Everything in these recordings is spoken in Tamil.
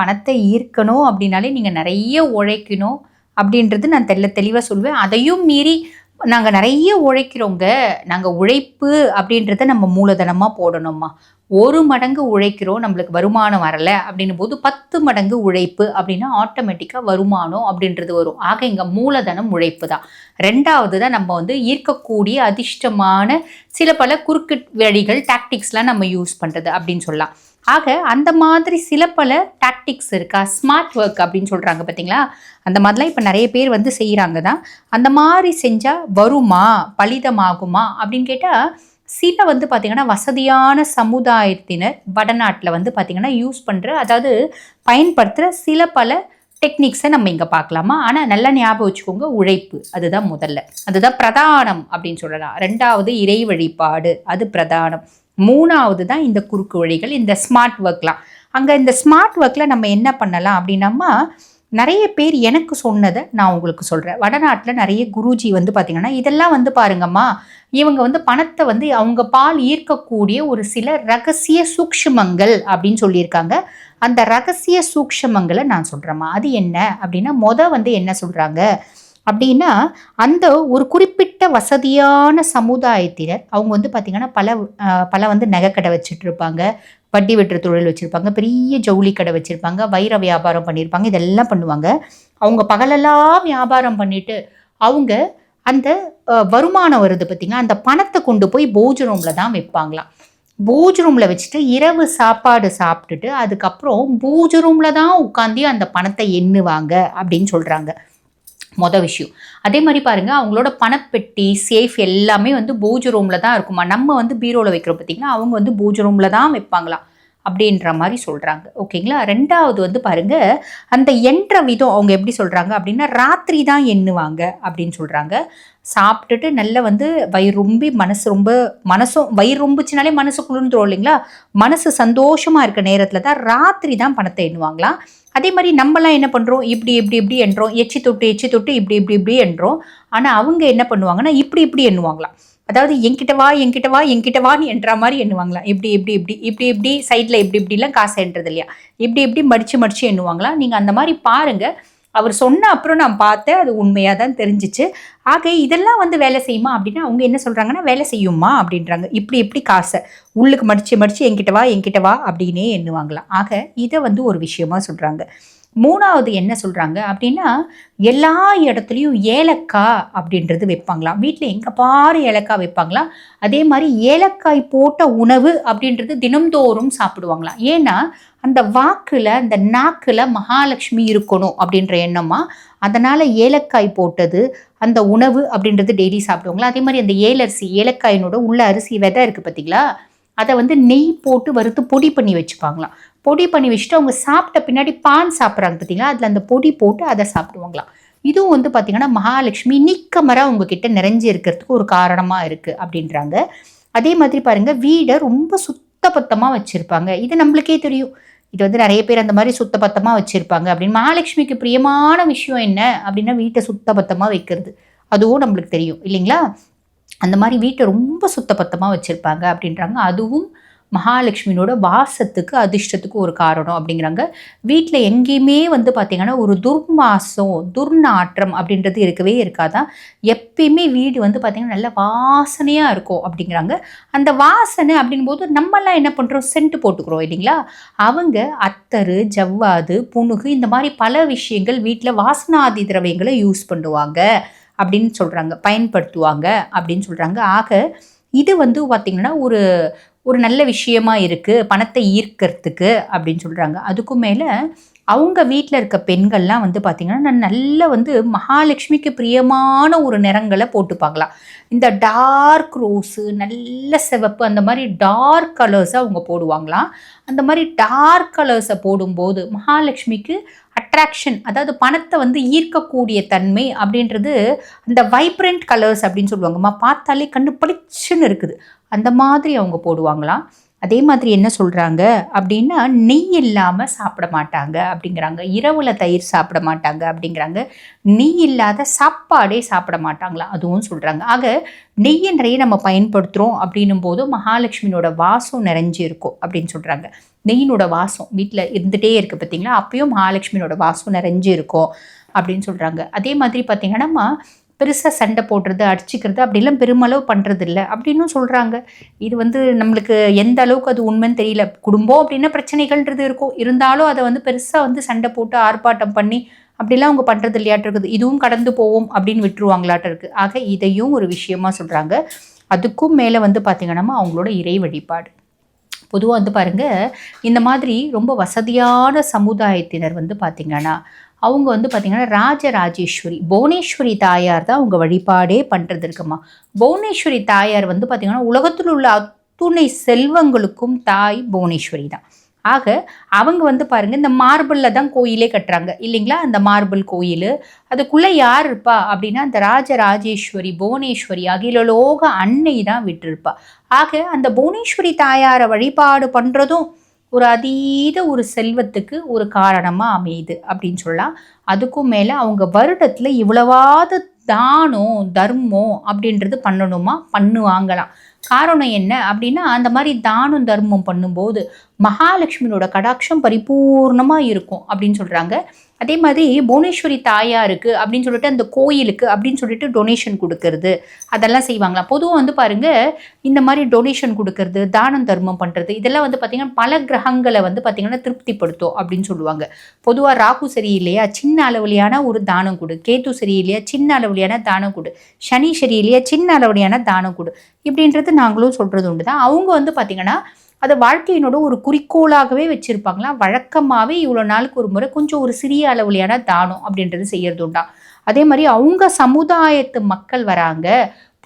பணத்தை ஈர்க்கணும் அப்படின்னாலே நீங்கள் நிறைய உழைக்கணும் அப்படின்றது நான் தெல்ல தெளிவாக சொல்லுவேன் அதையும் மீறி நாங்கள் நிறைய உழைக்கிறோங்க. நாங்கள் உழைப்பு அப்படின்றத நம்ம மூலதனமாக போடணுமா ஒரு மடங்கு உழைக்கிறோம் நம்மளுக்கு வருமானம் வரல அப்படின்னும் போது பத்து மடங்கு உழைப்பு அப்படின்னா ஆட்டோமேட்டிக்காக வருமானம் அப்படின்றது வரும். ஆக இங்கே மூலதனம் உழைப்பு தான். ரெண்டாவது தான் நம்ம வந்து ஈர்க்கக்கூடிய அதிர்ஷ்டமான சில பல குறுக்கு வழிகள் டாக்டிக்ஸ்லாம் நம்ம யூஸ் பண்ணுறது அப்படின்னு சொல்லலாம். ஆக அந்த மாதிரி சில பல டாக்டிக்ஸ் இருக்கா? ஸ்மார்ட் ஒர்க் அப்படின்னு சொல்கிறாங்க பார்த்தீங்களா அந்த மாதிரிலாம் இப்போ நிறைய பேர் வந்து செய்கிறாங்க தான் அந்த மாதிரி செஞ்சால் வருமா? பலிதமாகுமா? அப்படின்னு கேட்டால் சில வந்து பார்த்திங்கன்னா வசதியான சமுதாயத்தினர் வடநாட்டில் வந்து பார்த்திங்கன்னா யூஸ் பண்ணுற அதாவது பயன்படுத்துகிற சில பல டெக்னிக்ஸை நம்ம இங்கே பார்க்கலாமா? ஆனால் நல்லா ஞாபகம் வச்சுக்கோங்க உழைப்பு. அதுதான் முதல்ல. அதுதான் பிரதானம் அப்படின்னு சொல்லலாம். ரெண்டாவது இறை வழிபாடு அது பிரதானம். மூணாவது தான் இந்த குறுக்கு வழிகள் இந்த ஸ்மார்ட் ஒர்க்லாம் அங்கே இந்த ஸ்மார்ட் ஒர்க்கில் நம்ம என்ன பண்ணலாம் அப்படின்னம்மா நிறைய பேர் எனக்கு சொன்னதை நான் உங்களுக்கு சொல்கிறேன் வடநாட்டில் நிறைய குருஜி வந்து பார்த்திங்கன்னா இதெல்லாம் வந்து பாருங்கம்மா இவங்க வந்து பணத்தை வந்து அவங்க பால் ஈர்க்கக்கூடிய ஒரு சில ரகசிய சூக்ஷமங்கள் அப்படின்னு சொல்லியிருக்காங்க. அந்த ரகசிய சூக்ஷமங்களை நான் சொல்கிறேம்மா அது என்ன அப்படின்னா மொதல் வந்து என்ன சொல்கிறாங்க அப்படின்னா அந்த ஒரு குறிப்பிட்ட வசதியான சமுதாயத்தினர் அவங்க வந்து பார்த்திங்கன்னா பல பல வந்து நகைக்கடை வச்சுட்ருப்பாங்க வட்டி வெட்டுற தொழில் வச்சுருப்பாங்க பெரிய ஜவுளி கடை வச்சுருப்பாங்க வைர வியாபாரம் பண்ணியிருப்பாங்க இதெல்லாம் பண்ணுவாங்க. அவங்க பகலெல்லாம் வியாபாரம் பண்ணிட்டு அவங்க அந்த வருமானம் வருது பார்த்திங்கன்னா அந்த பணத்தை கொண்டு போய் போஜ் ரூமில் தான் வைப்பாங்களாம். பூஜ் ரூமில் வச்சுட்டு இரவு சாப்பாடு சாப்பிட்டுட்டு அதுக்கப்புறம் பூஜ் ரூமில் தான் உட்காந்து அந்த பணத்தை எண்ணுவாங்க அப்படின்னு சொல்கிறாங்க மொத விஷயம். அதே மாதிரி பாருங்கள் அவங்களோட பணப்பெட்டி சேஃப் எல்லாமே வந்து பூஜ் ரூமில் தான் இருக்குமா? நம்ம வந்து பீரோவில் வைக்கிறோம் பார்த்தீங்கன்னா அவங்க வந்து பூஜ் ரூமில் தான் வைப்பாங்களாம் அப்படின்ற மாதிரி சொல்கிறாங்க ஓகேங்களா? ரெண்டாவது வந்து பாருங்கள் அந்த எண்ற விதம் அவங்க எப்படி சொல்கிறாங்க அப்படின்னா ராத்திரி தான் எண்ணுவாங்க அப்படின்னு சொல்கிறாங்க சாப்பிட்டுட்டு நல்ல வந்து வயிறு ரொம்பி மனசு ரொம்ப மனசும் வயிறு ரொம்பிச்சுனாலே மனசு குளிர்ந்துரும் இல்லைங்களா? மனசு சந்தோஷமாக இருக்க நேரத்தில் தான் ராத்திரி தான் பணத்தை எண்ணுவாங்களாம். அதே மாதிரி நம்மலாம் என்ன பண்ணுறோம் இப்படி இப்படி இப்படி என்றோம். எச்சி தொட்டு எச்சி தொட்டு இப்படி இப்படி இப்படி என்றோம். ஆனால் அவங்க என்ன பண்ணுவாங்கன்னா இப்படி இப்படி எண்ணுவாங்களாம். அதாவது என்கிட்ட வா என்கிட்ட வா என்கிட்ட வான்னு என்ற மாதிரி எண்ணுவாங்களாம் இப்படி இப்படி இப்படி இப்படி இப்படி சைடில் இப்படி இப்படிலாம் காசு என்றது இல்லையா? இப்படி இப்படி மடித்து மடித்து எண்ணுவாங்களாம் நீங்கள் அந்த மாதிரி பாருங்கள் அவர் சொன்ன அப்புறம் நான் பார்த்தேன். அது உண்மையாக தான் தெரிஞ்சிச்சு. ஆக இதெல்லாம் வந்து வேலை செய்யுமா அப்படின்னா அவங்க என்ன சொல்கிறாங்கன்னா வேலை செய்யுமா அப்படின்றாங்க. இப்படி இப்படி காசை. உள்ளுக்கு மடித்து மடித்து என்கிட்ட வா என்கிட்ட வா அப்படின்னே எண்ணுவாங்களாம் ஆக இதை வந்து ஒரு விஷயமா சொல்கிறாங்க மூணாவது என்ன சொல்கிறாங்க அப்படின்னா எல்லா இடத்துலையும் ஏலக்காய் அப்படின்றது வைப்பாங்களாம். வீட்டில் எங்கே பாரு ஏலக்காய் வைப்பாங்களாம். அதே மாதிரி ஏலக்காய் போட்ட உணவு அப்படின்றது தினம்தோறும் சாப்பிடுவாங்களாம். ஏன்னா அந்த வாக்கில் அந்த நாக்கில் மகாலட்சுமி இருக்கணும் அப்படின்ற எண்ணமா அதனால் ஏலக்காய் போட்டது அந்த உணவு அப்படின்றது டெய்லி சாப்பிடுவாங்களா அதே மாதிரி அந்த ஏலரிசி ஏலக்காயினோட உள்ள அரிசி விதை இருக்குது பார்த்தீங்களா அதை வந்து நெய் போட்டு வறுத்து பொடி பண்ணி வச்சுப்பாங்களாம். பொடி பண்ணி வச்சுட்டு அவங்க சாப்பிட்ட பின்னாடி பான் சாப்பிட்றாங்க பார்த்தீங்களா அதில் அந்த பொடி போட்டு அதை சாப்பிடுவாங்களாம். இதுவும் வந்து பார்த்திங்கன்னா மகாலட்சுமி நிக்கமராக உங்ககிட்ட நிறைஞ்சு இருக்கிறதுக்கு ஒரு காரணமாக இருக்குது அப்படின்றாங்க. அதே மாதிரி பாருங்கள் வீடை ரொம்ப சுத்தபத்தமாக வச்சுருப்பாங்க. இது நம்மளுக்கே தெரியும். இது வந்து நிறைய பேர் அந்த மாதிரி சுத்தபத்தமாக வச்சுருப்பாங்க அப்படின்னு. மகாலட்சுமிக்கு பிரியமான விஷயம் என்ன அப்படின்னா வீட்டை சுத்தபத்தமாக வைக்கிறது. அதுவும் நம்மளுக்கு தெரியும் இல்லைங்களா? அந்த மாதிரி வீட்டை ரொம்ப சுத்தபத்தமாக வச்சுருப்பாங்க அப்படின்றாங்க. அதுவும் மகாலட்சுமியோட வாசத்துக்கு அதிர்ஷ்டத்துக்கு ஒரு காரணம் அப்படிங்கிறாங்க. வீட்டில் எங்கேயுமே வந்து பார்த்திங்கன்னா ஒரு துர்மாசம் துர்நாற்றம் அப்படின்றது இருக்கவே இருக்காதான் எப்பயுமே வீடு வந்து பார்த்திங்கன்னா நல்ல வாசனையாக இருக்கும் அப்படிங்கிறாங்க. அந்த வாசனை அப்படின்போது நம்மலாம் என்ன பண்ணுறோம் சென்ட் போட்டுக்கிறோம் இல்லைங்களா? அவங்க அத்தரு ஜவ்வாது புணுகு இந்த மாதிரி பல விஷயங்கள் வீட்டில் வாசனாதி திரவியங்களை யூஸ் பண்ணுவாங்க அப்படின்னு சொல்கிறாங்க பயன்படுத்துவாங்க அப்படின்னு சொல்கிறாங்க ஆக இது வந்து பார்த்திங்கன்னா ஒரு ஒரு நல்ல விஷயமா இருக்குது பணத்தை ஈர்க்கிறதுக்கு அப்படின்னு சொல்கிறாங்க அதுக்கும் மேலே அவங்க வீட்டில் இருக்க பெண்கள்லாம் வந்து பார்த்திங்கன்னா நான் நல்ல வந்து மகாலட்சுமிக்கு பிரியமான ஒரு நிறங்களை போட்டுப்பாங்களாம். இந்த டார்க் ரோஸு நல்ல சிவப்பு அந்த மாதிரி டார்க் கலர்ஸை அவங்க போடுவாங்களாம். அந்த மாதிரி டார்க் கலர்ஸை போடும்போது மகாலட்சுமிக்கு அட்ராக்ஷன் அதாவது பணத்தை வந்து ஈர்க்கக்கூடிய தன்மை அப்படின்றது அந்த வைப்ரண்ட் கலர்ஸ் அப்படின்னு சொல்லுவாங்கம்மா பார்த்தாலே கண்ணு பளிச்சுன்னு இருக்குது. அந்த மாதிரி அவங்க போடுவாங்களாம். அதே மாதிரி என்ன சொல்கிறாங்க அப்படின்னா நெய் இல்லாமல் சாப்பிட மாட்டாங்க அப்படிங்கிறாங்க. இரவில் தயிர் சாப்பிட மாட்டாங்க அப்படிங்கிறாங்க. நெய் இல்லாத சாப்பாடே சாப்பிட மாட்டாங்களா? அதுவும் சொல்கிறாங்க ஆக நெய் நிறைய நம்ம பயன்படுத்துகிறோம் அப்படின்னும் போது மகாலட்சுமியோட வாசம் நிறைஞ்சு இருக்கும் அப்படின்னு சொல்கிறாங்க நெய்யினோட வாசம் வீட்டில் இருந்துகிட்டே இருக்குது பார்த்தீங்களா அப்பயும் மகாலட்சுமியோட வாசம் நிறைஞ்சு இருக்கும் அப்படின்னு சொல்கிறாங்க அதே மாதிரி பார்த்திங்கன்னா பெருசாக சண்டை போடுறது அடிச்சுக்கிறது அப்படிலாம் பெருமளவு பண்ணுறது இல்லை அப்படின்னும் சொல்கிறாங்க இது வந்து நம்மளுக்கு எந்த அளவுக்கு அது உண்மைன்னு தெரியல. குடும்பம் அப்படின்னா பிரச்சனைகள்ன்றது இருக்கும். இருந்தாலும் அதை வந்து பெருசாக வந்து சண்டை போட்டு ஆர்ப்பாட்டம் பண்ணி அப்படிலாம் அவங்க பண்ணுறது இல்லையாட்டு இருக்குது. இதுவும் கடந்து போவோம் அப்படின்னு விட்டுருவாங்களாட்ட இருக்குது ஆக இதையும் ஒரு விஷயமா சொல்கிறாங்க அதுக்கும் மேலே வந்து பார்த்திங்கன்னா அவங்களோட இறை வழிபாடு. பொதுவாக வந்து பாருங்கள் இந்த மாதிரி ரொம்ப வசதியான சமுதாயத்தினர் வந்து பார்த்திங்கன்னா அவங்க வந்து பார்த்திங்கன்னா ராஜராஜேஸ்வரி புவனேஸ்வரி தாயார் தான் அவங்க வழிபாடே பண்ணுறது இருக்குமா புவனேஸ்வரி தாயார் வந்து பார்த்திங்கன்னா உலகத்தில் உள்ள அத்துணை செல்வங்களுக்கும் தாய் புவனேஸ்வரி தான். ஆக அவங்க வந்து பாருங்கள் இந்த மார்பிளில் தான் கோயிலே கட்டுறாங்க. இல்லைங்களா? அந்த மார்பிள் கோயில். அதுக்குள்ளே யார் இருப்பா? அப்படின்னா அந்த ராஜராஜேஸ்வரி புவனேஸ்வரி அகிலலோக அன்னை தான் விட்டுருப்பா. ஆக அந்த புவனேஸ்வரி தாயாரை வழிபாடு பண்ணுறதும் ஒரு அதீத ஒரு செல்வத்துக்கு ஒரு காரணமாக அமையுது அப்படின்னு சொல்லலாம். அதுக்கும் மேலே அவங்க வருடத்தில் இவ்வளவாத தானம் தர்மம் அப்படின்றது பண்ணணுமா? பண்ணுவாங்களாம். காரணம் என்ன அப்படின்னா அந்த மாதிரி தானம் தர்மம் பண்ணும்போது மகாலட்சுமியோட கடாட்சம் பரிபூர்ணமாக இருக்கும் அப்படின்னு சொல்கிறாங்க அதே மாதிரி புவனேஸ்வரி தாயாருக்கு அப்படின்னு சொல்லிட்டு அந்த கோயிலுக்கு அப்படின்னு சொல்லிட்டு டொனேஷன் கொடுக்கறது அதெல்லாம் செய்வாங்களா பொதுவாக வந்து பாருங்கள் இந்த மாதிரி டொனேஷன் கொடுக்கறது தானம் தர்மம் பண்ணுறது இதெல்லாம் வந்து பார்த்திங்கன்னா பல கிரகங்களை வந்து பார்த்திங்கன்னா திருப்திப்படுத்தும் அப்படின்னு சொல்லுவாங்க. பொதுவாக ராகு சரியில்லையா சின்ன அளவுலையான ஒரு தானம் கொடு. கேத்து சரியில்லையா சின்ன அளவுலையான தானம் கொடு. சனி சரியில்லையா சின்ன அளவுலையான தானம் கொடு. இப்படின்றது நாங்களும் சொல்கிறது உண்டு தான் அவங்க வந்து பார்த்திங்கன்னா அதை வாழ்க்கையினோட ஒரு குறிக்கோளாகவே வச்சுருப்பாங்களா வழக்கமாகவே இவ்வளோ நாளுக்கு ஒரு முறை கொஞ்சம் ஒரு சிறிய அளவுலையான தானம் அப்படின்றது செய்கிறது உண்டா? அதே மாதிரி அவங்க சமுதாயத்து மக்கள் வராங்க.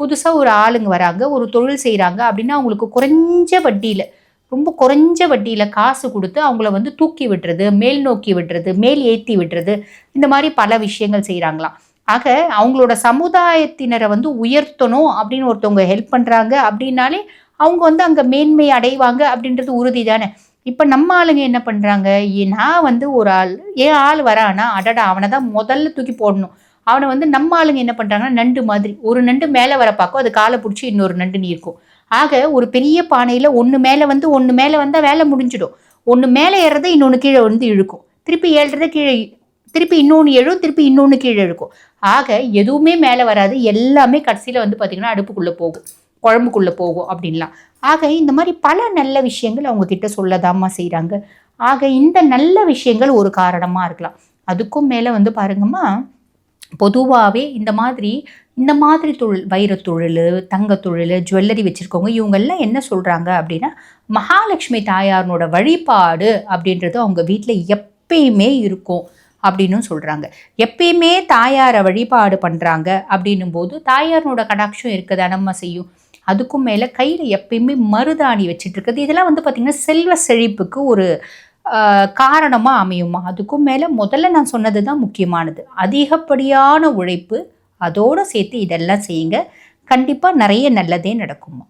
புதுசாக ஒரு ஆளுங்க வராங்க. ஒரு தொழில் செய்கிறாங்க அப்படின்னா அவங்களுக்கு குறைஞ்ச வட்டியில் ரொம்ப குறைஞ்ச வட்டியில் காசு கொடுத்து அவங்கள வந்து தூக்கி விட்டுறது மேல் நோக்கி விட்டுறது மேல் ஏற்றி விட்டுறது இந்த மாதிரி பல விஷயங்கள் செய்கிறாங்களாம் ஆக அவங்களோட சமுதாயத்தினரை வந்து உயர்த்தணும் அப்படின்னு ஒருத்தவங்க ஹெல்ப் பண்ணுறாங்க அப்படின்னாலே அவங்க வந்து அங்கே மேன்மை அடைவாங்க அப்படின்றது உறுதி தானே இப்போ நம்ம ஆளுங்க என்ன பண்ணுறாங்க நான் வந்து ஒரு ஆள் ஏன் ஆள் வரானா அடடா அவனை தான் முதல்ல தூக்கி போடணும். அவனை வந்து நம்ம ஆளுங்க என்ன பண்ணுறாங்கன்னா நண்டு மாதிரி ஒரு நண்டு மேலே வர பார்க்கும் அது காலை பிடிச்சி இன்னொரு நண்டு நீ இருக்கும் ஆக ஒரு பெரிய பானையில் ஒன்று மேலே வந்து ஒன்று மேலே வந்தால் வேலை முடிஞ்சிடும். ஒன்று மேலே ஏறதை இன்னொன்று கீழே வந்து இழுக்கும். திருப்பி ஏழுறதை கீழே திருப்பி இன்னொன்று எழும் திருப்பி இன்னொன்று கீழே இழுக்கும். ஆக எதுவுமே மேலே வராது. எல்லாமே கடைசியில் வந்து பார்த்திங்கன்னா அடுப்புக்குள்ளே போகும். குழம்புக்குள்ளே போகும் அப்படின்லாம். ஆக இந்த மாதிரி பல நல்ல விஷயங்கள் அவங்க கிட்ட சொல்லதாமா செய்கிறாங்க ஆக இந்த நல்ல விஷயங்கள் ஒரு காரணமாக இருக்கலாம். அதுக்கும் மேலே வந்து பாருங்கம்மா பொதுவாகவே இந்த மாதிரி இந்த மாதிரி தொழில் வைர தொழில் தங்க தொழில் ஜுவல்லரி வச்சுருக்கவங்க இவங்கெல்லாம் என்ன சொல்கிறாங்க அப்படின்னா மகாலட்சுமி தாயாரனோட வழிபாடு அப்படின்றது அவங்க வீட்டில் எப்பயுமே இருக்கும். அப்படின்னும் சொல்கிறாங்க எப்பயுமே தாயாரை வழிபாடு பண்ணுறாங்க அப்படின்னும் போது தாயாரனோட கடாட்சம் இருக்கதானம்மா செய்யும். அதுக்கும் மேலே கையில் எப்பயுமே மருதாணி வச்சுட்டு இருக்குது இதெல்லாம் வந்து பார்த்திங்கன்னா செல்வ செழிப்புக்கு ஒரு காரணமாக அமையுமா? அதுக்கும் மேலே முதல்ல நான் சொன்னது தான் முக்கியமானது. அதிகப்படியான உழைப்பு அதோடு சேர்த்து இதெல்லாம் செய்யுங்க. கண்டிப்பாக நிறைய நல்லதே நடக்குமா?